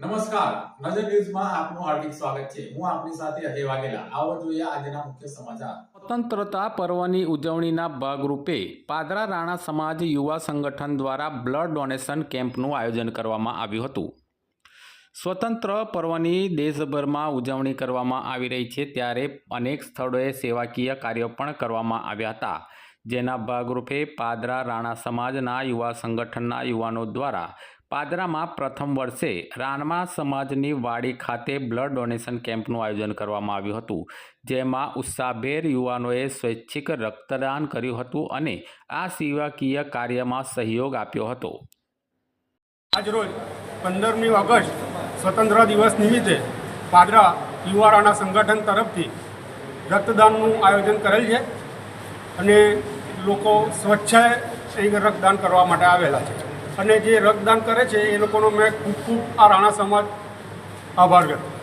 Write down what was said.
નમસ્કાર. નજર ન્યૂઝમાં આપનું હાર્દિક સ્વાગત છે. હું આપની સાથે અજય વાઘેલા. આવો જોઈએ આજના મુખ્ય સમાચાર. સ્વતંત્રતા પર્વની ઉજવણીના ભાગરૂપે પાદરા રાણા સમાજ યુવા સંગઠન દ્વારા બ્લડ ડોનેશન કેમ્પનું આયોજન કરવામાં આવ્યું હતું. સ્વતંત્ર પર્વની દેશભરમાં ઉજવણી કરવામાં આવી રહી છે ત્યારે અનેક સ્થળોએ સેવાકીય કાર્યો પણ કરવામાં આવ્યા હતા. જેના ભાગરૂપે પાદરા રાણા સમાજના યુવા સંગઠનના યુવાનો દ્વારા પાદરામાં પ્રથમ વર્ષે રાણમા સમાજની વાડી ખાતે બ્લડ ડોનેશન કેમ્પનું આયોજન કરવામાં આવ્યું હતું, જેમાં ઉત્સાહભેર યુવાનોએ સ્વૈચ્છિક રક્તદાન કર્યું હતું અને આ સેવાકીય કાર્યમાં સહયોગ આપ્યો હતો. આજરોજ પંદરમી ઓગસ્ટ સ્વતંત્ર દિવસ નિમિત્તે પાદરા યુવારાના સંગઠન તરફથી રક્તદાનનું આયોજન કરેલ છે અને લોકો સ્વચ્છ રક્તદાન કરવા માટે આવેલા છે. અને જે રક્તદાન કરે છે, એ લોકોનો મેં ખૂબ ખૂબ આ રાણા સમાજ આભાર વ્યક્ત.